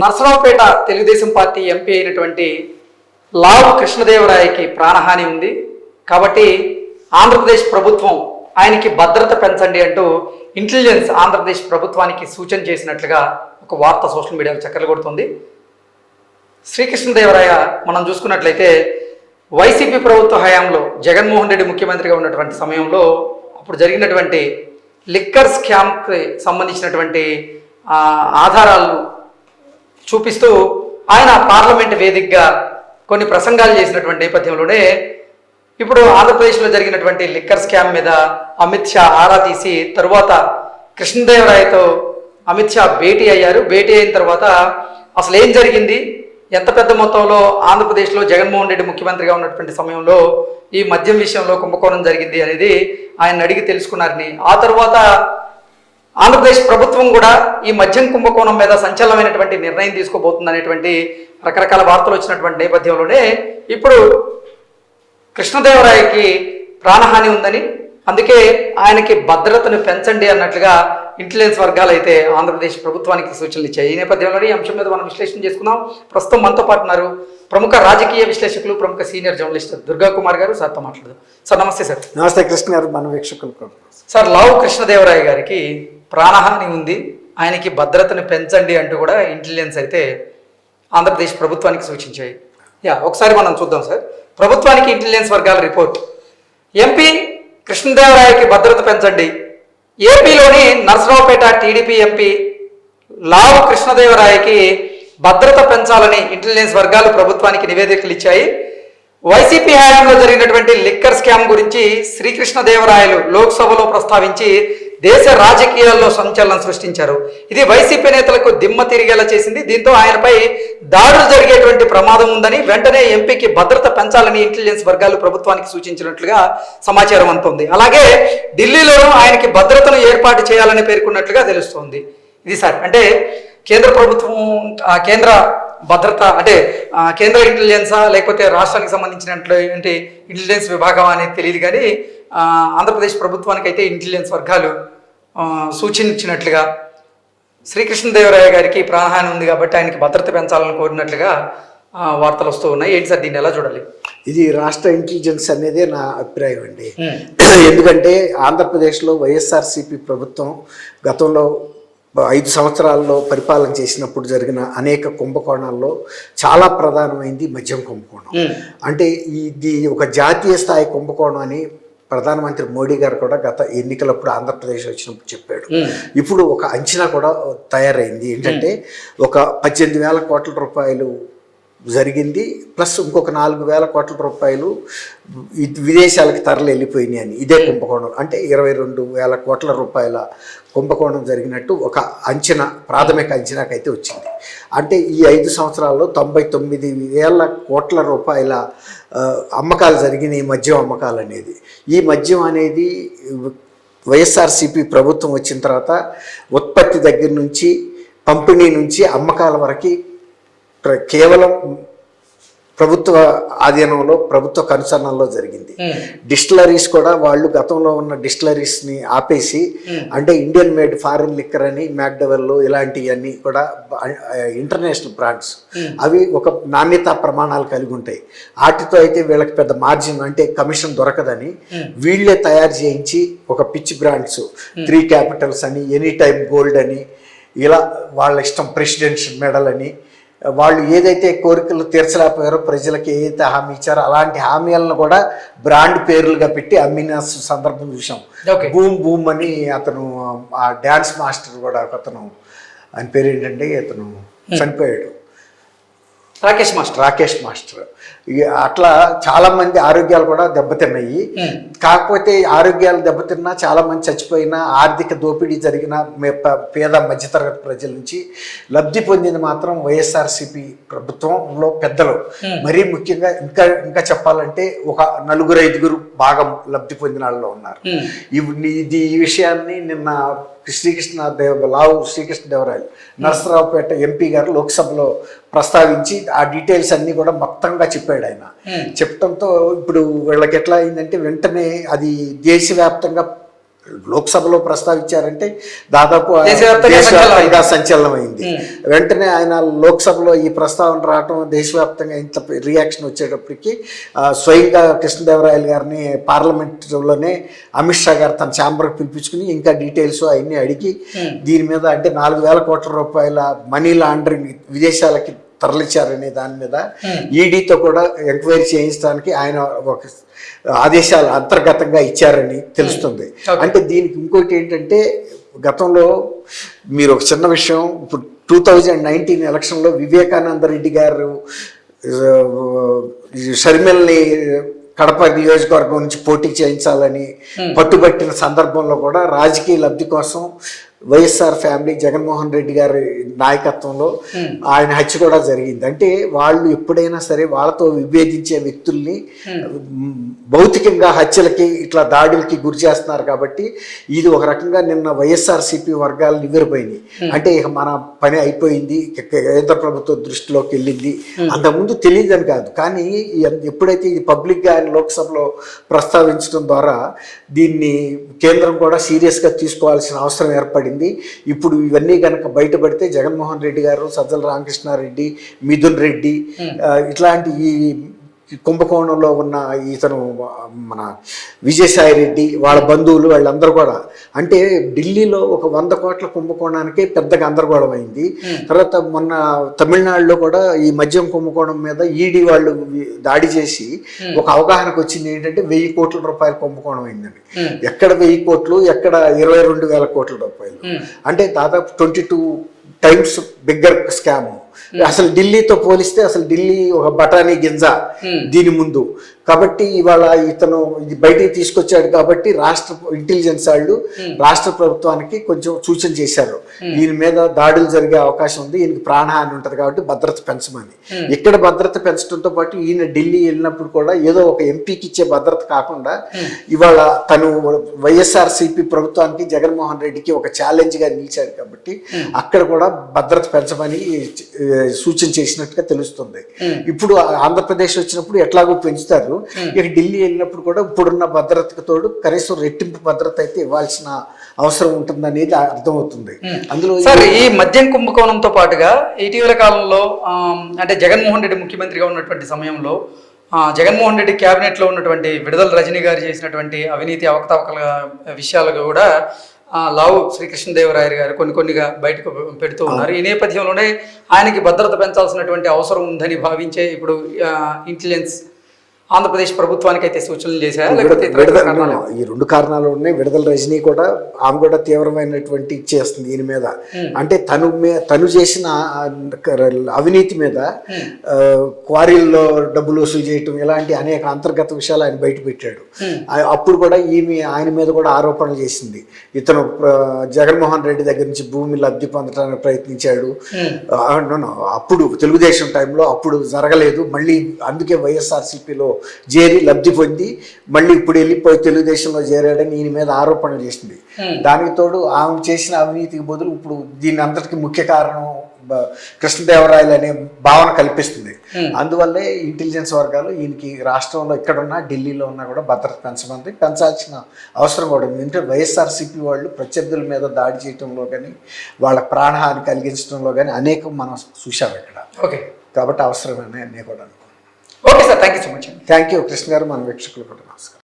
Narasaraopet Telugu Desam party MP అయినటువంటి లావు కృష్ణదేవరాయకి ప్రాణహాని ఉంది. కాబట్టి ఆంధ్రప్రదేశ్ ప్రభుత్వం ఆయనకి భద్రత పెంచండి అంటూ ఇంటెలిజెన్స్ ఆంధ్రప్రదేశ్ ప్రభుత్వానికి సూచన చేసినట్లుగా ఒక వార్త సోషల్ మీడియాలో చక్కర్లు కొడుతుంది శ్రీకృష్ణదేవరాయ మనం చూసుకున్నట్లయితే వైసీపీ ప్రభుత్వ హయాంలో జగన్మోహన్ రెడ్డి ముఖ్యమంత్రిగా ఉన్నటువంటి సమయంలో అప్పుడు జరిగినటువంటి లిక్కర్ స్కామ్కి సంబంధించినటువంటి ఆధారాలు చూపిస్తూ ఆయన పార్లమెంట్ వేదికగా కొన్ని ప్రసంగాలు చేసినటువంటి నేపథ్యంలోనే ఇప్పుడు ఆంధ్రప్రదేశ్లో జరిగినటువంటి లిక్కర్ స్కామ్ మీద అమిత్ షా ఆరా తీసి తరువాత కృష్ణదేవరాయతో అమిత్ షా భేటీ అయ్యారు. భేటీ అయిన తర్వాత అసలు ఏం జరిగింది? ఎంత పెద్ద మొత్తంలో ఆంధ్రప్రదేశ్లో జగన్మోహన్ రెడ్డి ముఖ్యమంత్రిగా ఉన్నటువంటి సమయంలో ఈ మద్యం విషయంలో కుంభకోణం జరిగింది అనేది ఆయన అడిగి తెలుసుకున్నారని. ఆ తర్వాత ఆంధ్రప్రదేశ్ ప్రభుత్వం కూడా ఈ మద్యం కుంభకోణం మీద సంచలనమైనటువంటి నిర్ణయం తీసుకోబోతుంది అనేటువంటి రకరకాల వార్తలు వచ్చినటువంటి నేపథ్యంలోనే ఇప్పుడు కృష్ణదేవరాయకి ప్రాణహాని ఉందని అందుకే ఆయనకి భద్రతను పెంచండి అన్నట్లుగా ఇంటెలిజెన్స్ వర్గాలు అయితే ఆంధ్రప్రదేశ్ ప్రభుత్వానికి సూచనలు ఇచ్చాయి. ఈ నేపథ్యంలోనే ఈ అంశం మీద మనం విశ్లేషణ చేసుకుందాం. ప్రస్తుతం మనతో పాటు ఉన్నారు ప్రముఖ రాజకీయ విశ్లేషకులు ప్రముఖ సీనియర్ జర్నలిస్ట్ దుర్గా కుమార్ గారు. సార్తో మాట్లాడదాం. సార్ నమస్తే సార్. నమస్తే కృష్ణ గారు మన వీక్షకులకు సార్ లావు కృష్ణదేవరాయ గారికి ప్రాణహాని ఉంది ఆయనకి భద్రతను పెంచండి అంటూ కూడా ఇంటెలిజెన్స్ అయితే ఆంధ్రప్రదేశ్ ప్రభుత్వానికి సూచించాయి. యా ఒకసారి మనం చూద్దాం సార్. ప్రభుత్వానికి ఇంటెలిజెన్స్ వర్గాల రిపోర్ట్ ఎంపీ కృష్ణదేవరాయకి భద్రత పెంచండి. ఏపీలోని నరసరావుపేట టీడీపీ ఎంపీ లావు కృష్ణదేవరాయకి భద్రత పెంచాలని ఇంటెలిజెన్స్ వర్గాలు ప్రభుత్వానికి నివేదికలు ఇచ్చాయి. వైసీపీ హయాంలో జరిగినటువంటి లిక్కర్ స్కామ్ గురించి శ్రీకృష్ణదేవరాయలు లోక్సభలో ప్రస్తావించి దేశ రాజకీయాల్లో సంచలనం సృష్టించారు. ఇది వైసీపీ నేతలకు దిమ్మ తిరిగేలా చేసింది. దీంతో ఆయనపై దాడులు జరిగేటువంటి ప్రమాదం ఉందని వెంటనే ఎంపీకి భద్రత పెంచాలని ఇంటెలిజెన్స్ వర్గాలు ప్రభుత్వానికి సూచించినట్లుగా సమాచారం అందుతుంది. అలాగే ఢిల్లీలోనూ ఆయనకి భద్రతను ఏర్పాటు చేయాలని పేర్కొన్నట్లుగా తెలుస్తోంది. ఇది సార్ అంటే కేంద్ర ప్రభుత్వం ఆ, కేంద్ర భద్రత అంటే కేంద్ర ఇంటెలిజెన్సా లేకపోతే రాష్ట్రానికి సంబంధించినటువంటి ఇంటెలిజెన్స్ విభాగం అనేది తెలియదు కానీ ఆంధ్రప్రదేశ్ ప్రభుత్వానికి అయితే ఇంటెలిజెన్స్ వర్గాలు సూచించినట్లుగా శ్రీకృష్ణదేవరాయ గారికి ప్రాణహాని ఉంది కాబట్టి ఆయనకి భద్రత పెంచాలని కోరినట్లుగా వార్తలు వస్తూ ఉన్నాయి. ఏంటి సార్ దీన్ని ఎలా చూడాలి? ఇది రాష్ట్ర ఇంటెలిజెన్స్ అనేదే నా అభిప్రాయం అండి. ఎందుకంటే ఆంధ్రప్రదేశ్లో వైఎస్ఆర్సీపీ ప్రభుత్వం గతంలో ఐదు సంవత్సరాల్లో పరిపాలన చేసినప్పుడు జరిగిన అనేక కుంభకోణాల్లో చాలా ప్రధానమైంది మద్యం కుంభకోణం. అంటే ఇది ఒక జాతీయ స్థాయి కుంభకోణం అని ప్రధానమంత్రి మోడీ గారు కూడా గత ఎన్నికలప్పుడు ఆంధ్రప్రదేశ్ వచ్చినప్పుడు చెప్పాడు. ఇప్పుడు ఒక అంచనా కూడా తయారైంది ఏంటంటే ఒక పద్దెనిమిది వేల కోట్ల రూపాయలు జరిగింది. ప్లస్ ఇంకొక నాలుగు వేల కోట్ల రూపాయలు విదేశాలకు తరలి వెళ్ళిపోయినాయి అని. ఇదే కుంభకోణం. అంటే ఇరవై రెండు వేల కోట్ల రూపాయల కుంభకోణం జరిగినట్టు ఒక అంచనా ప్రాథమిక అంచనాకైతే వచ్చింది. అంటే ఈ ఐదు సంవత్సరాల్లో తొంభై తొమ్మిది వేల కోట్ల రూపాయల అమ్మకాలు జరిగినాయి మద్యం అమ్మకాలు అనేది. ఈ మద్యం అనేది వైఎస్ఆర్సీపీ ప్రభుత్వం వచ్చిన తర్వాత ఉత్పత్తి దగ్గర నుంచి పంపిణీ నుంచి అమ్మకాల వరకు కేవలం ప్రభుత్వ ఆధీనంలో ప్రభుత్వ కనుసరణలో జరిగింది. డిస్టిలరీస్ కూడా వాళ్ళు గతంలో ఉన్న డిస్టిలరీస్ని ఆపేసి అంటే ఇండియన్ మేడ్ ఫారిన్ లిక్కర్ అని మ్యాక్డవెల్ ఇలాంటివన్నీ కూడా ఇంటర్నేషనల్ బ్రాండ్స్. అవి ఒక నాణ్యతా ప్రమాణాలు కలిగి ఉంటాయి. వాటితో అయితే వీళ్ళకి పెద్ద మార్జిన్ అంటే కమిషన్ దొరకదని వీళ్ళే తయారు చేయించి ఒక పిచ్ బ్రాండ్స్ త్రీ క్యాపిటల్స్ అని ఎనీ టైమ్ గోల్డ్ అని ఇలా వాళ్ళ ఇష్టం ప్రెసిడెన్షియల్ మెడల్ అని వాళ్ళు ఏదైతే కోరికలు తీర్చలేకపోయారో ప్రజలకి ఏదైతే హామీ ఇచ్చారో అలాంటి హామీలను కూడా బ్రాండ్ పేర్లుగా పెట్టి అమ్మిన సందర్భం చూసాం బూమ్ బూమ్ అని అతను ఆ డ్యాన్స్ మాస్టర్ కూడా ఒక అతను ఆయన పేరు ఏంటంటే అతను చనిపోయాడు. రాకేష్ మాస్టర్. రాకేష్ మాస్టర్. అట్లా చాలా మంది ఆరోగ్యాలు కూడా దెబ్బతిన్నాయి. కాకపోతే ఆరోగ్యాలు దెబ్బతిన్నా చాలా మంది చచ్చిపోయినా ఆర్థిక దోపిడీ జరిగిన పేద మధ్యతరగతి ప్రజల నుంచి లబ్ధి పొందింది మాత్రం వైఎస్ఆర్సీపీ ప్రభుత్వంలో పెద్దలు. మరీ ముఖ్యంగా ఇంకా ఇంకా చెప్పాలంటే ఒక నలుగురు ఐదుగురు బాగా లబ్ధి పొందిన వాళ్ళు ఉన్నారు. ఇది ఈ విషయాన్ని నిన్న శ్రీకృష్ణ దేవ లావు శ్రీకృష్ణ దేవరాయలు నరసరావుపేట ఎంపీ గారు లోక్సభలో ప్రస్తావించి ఆ డీటెయిల్స్ అన్ని కూడా మొత్తంగా చెప్పాడు ఆయన. చెప్పడంతో ఇప్పుడు వీళ్ళకి ఎట్లా అయిందంటే వెంటనే అది దేశవ్యాప్తంగా లోక్సభలో ప్రస్తావించారంటే దాదాపు దేశవ్యాప్తంగా దేశవ్యాప్తంగా సంచలనమైంది. వెంటనే ఆయన లోక్సభలో ఈ ప్రస్తావన రావటం దేశవ్యాప్తంగా ఇంత రియాక్షన్ వచ్చేటప్పటికి స్వయంగా కృష్ణదేవరాయలు గారిని పార్లమెంట్లోనే అమిత్ షా గారు తన ఛాంబర్కి పిలిపించుకుని ఇంకా డీటెయిల్స్ అవన్నీ అడిగి దీని మీద అంటే నాలుగు వేల కోట్ల రూపాయల మనీ లాండరింగ్ విదేశాలకి తరలించారనే దాని మీద ఈడీతో కూడా ఎంక్వైరీ చేయించడానికి ఆయన ఒక ఆదేశాలు అంతర్గతంగా ఇచ్చారని తెలుస్తుంది. Okay. అంటే దీనికి ఇంకోటి ఏంటంటే గతంలో మీరు ఒక చిన్న విషయం ఇప్పుడు టూ థౌజండ్ నైన్టీన్ ఎలక్షన్లో వివేకానంద రెడ్డి గారు షర్మిల్ని కడప నియోజకవర్గం నుంచి పోటీ చేయించాలని పట్టుబట్టిన సందర్భంలో కూడా రాజకీయ లబ్ధి కోసం వైఎస్ఆర్ ఫ్యామిలీ జగన్మోహన్ రెడ్డి గారి నాయకత్వంలో ఆయన హత్య కూడా జరిగింది. అంటే వాళ్ళు ఎప్పుడైనా సరే వాళ్ళతో విభేదించే వ్యక్తుల్ని మ్, భౌతికంగా హత్యలకి ఇట్లా దాడులకి గురి చేస్తున్నారు కాబట్టి ఇది ఒక రకంగా నిన్న వైఎస్ఆర్ సిపి వర్గాలు నివ్వెరపోయినాయి. అంటే ఇక మన పని అయిపోయింది కేంద్ర ప్రభుత్వ దృష్టిలోకి వెళ్ళింది. అంతకుముందు తెలియదని కాదు. కానీ ఎప్పుడైతే ఇది పబ్లిక్గా ఆయన లోక్సభలో ప్రస్తావించడం ద్వారా దీన్ని కేంద్రం కూడా సీరియస్గా తీసుకోవాల్సిన అవసరం ఏర్పడింది ఇప్పుడు ఇవన్నీ కనుక బయటపడితే జగన్మోహన్ రెడ్డి గారు సజ్జల రామకృష్ణారెడ్డి మిథున్ రెడ్డి ఇట్లాంటి ఈ కుంభకోణంలో ఉన్న ఇతను మన విజయసాయి రెడ్డి వాళ్ళ బంధువులు వాళ్ళందరూ కూడా. అంటే ఢిల్లీలో ఒక వంద కోట్ల కుంభకోణానికి పెద్ద గందరగోళం అయింది. తర్వాత మొన్న తమిళనాడులో కూడా ఈ మద్యం కుంభకోణం మీద ఈడీ వాళ్ళు దాడి చేసి ఒక అవగాహనకు వచ్చింది ఏంటంటే వెయ్యి కోట్ల రూపాయల కుంభకోణం అయిందని ఎక్కడ వెయ్యి కోట్లు ఎక్కడ ఇరవై రెండు వేల కోట్ల రూపాయలు. అంటే దాదాపు twenty two times bigger scam. అసలు ఢిల్లీతో పోలిస్తే అసలు ఢిల్లీ ఒక బఠానీ గింజ దీని ముందు. కాబట్టి ఇవాళ ఇతను ఇది బయటికి తీసుకొచ్చాడు కాబట్టి రాష్ట్ర ఇంటెలిజెన్స్ వాళ్ళు రాష్ట్ర ప్రభుత్వానికి కొంచెం సూచన చేశారు. దీని మీద దాడులు జరిగే అవకాశం ఉంది ఈయనకి ప్రాణహాని ఉంటుంది కాబట్టి భద్రత పెంచమని. ఇక్కడ భద్రత పెంచడంతో పాటు ఈయన ఢిల్లీ వెళ్ళినప్పుడు కూడా ఏదో ఒక ఎంపీకి ఇచ్చే భద్రత కాకుండా ఇవాళ తను వైఎస్ఆర్ సిపి ప్రభుత్వానికి జగన్మోహన్ రెడ్డికి ఒక ఛాలెంజ్గా నిలిచాడు కాబట్టి అక్కడ కూడా భద్రత పెంచమని సూచన చేసినట్టుగా తెలుస్తుంది. ఇప్పుడు ఆంధ్రప్రదేశ్ వచ్చినప్పుడు ఎట్లాగో పెంచుతారు. ఇక ఢిల్లీ వెళ్ళినప్పుడు కూడా ఇప్పుడున్న భద్రతకు తోడు కనీసం రెట్టింపు భద్రత అయితే ఇవ్వాల్సిన అవసరం ఉంటుందనేది అర్థమవుతుంది. అందులో సార్ ఈ మద్యం కుంభకోణంతో పాటుగా ఇటీవల కాలంలో అంటే జగన్మోహన్ రెడ్డి ముఖ్యమంత్రిగా ఉన్నటువంటి సమయంలో జగన్మోహన్ రెడ్డి క్యాబినెట్లో ఉన్నటువంటి విడుదల రజనీ గారు చేసినటువంటి అవినీతి అవకతవకల విషయాలు కూడా లావు శ్రీకృష్ణదేవరాయలు గారు కొన్ని కొన్నిగా బయటకు పెడుతూ ఉన్నారు. ఈ నేపథ్యంలోనే ఆయనకి భద్రత పెంచాల్సినటువంటి అవసరం ఉందని భావించే ఇప్పుడు ఇంటెలిజెన్స్ ఆంధ్రప్రదేశ్ ప్రభుత్వానికి అయితే సూచనలు చేశారా? లేకపోతే? ఈ రెండు కారణాలు ఉన్నాయి. విడుదల రజనీ కూడా ఆమె కూడా తీవ్రమైనటువంటి ఇచ్చేస్తుంది దీని మీద. అంటే తను తను చేసిన అవినీతి మీద క్వారీల్లో డబ్బులు వసూలు చేయటం ఇలాంటి అనేక అంతర్గత విషయాలు ఆయన బయట పెట్టాడు. అప్పుడు కూడా ఈమె ఆయన మీద కూడా ఆరోపణలు చేసింది. ఇతను జగన్మోహన్ రెడ్డి దగ్గర నుంచి భూమి లబ్ధి పొందడానికి ప్రయత్నించాడు. అప్పుడు తెలుగుదేశం టైంలో అప్పుడు జరగలేదు. మళ్ళీ అందుకే వైఎస్ఆర్సీపీలో చేరి లబ్ధి పొంది మళ్ళీ ఇప్పుడు వెళ్ళిపోయి తెలుగుదేశంలో చేరాడని ఈయన మీద ఆరోపణలు చేసింది. దానికి తోడు ఆమె చేసిన అవినీతికి బదులు ఇప్పుడు దీని అంతటికి ముఖ్య కారణం కృష్ణదేవరాయలు అనే భావన కల్పిస్తుంది. అందువల్లే ఇంటెలిజెన్స్ వర్గాలు ఈయనకి రాష్ట్రంలో ఎక్కడున్నా ఢిల్లీలో ఉన్నా కూడా భద్రత పెంచమంది పెంచాల్సిన అవసరం కూడా ఉంది. ఎందుకంటే వైఎస్ఆర్సీపీ వాళ్ళు ప్రత్యర్థుల మీద దాడి చేయడంలో కానీ వాళ్ళ ప్రాణహాని కలిగించడంలో కానీ అనేకం మనం చూసాం ఇక్కడ. ఓకే. కాబట్టి అవసరమని నేను కూడా okay sir thank you so much అండి. థ్యాంక్ యూ కృష్ణ గారు మన వీక్షకులు కూడా నమస్కారం.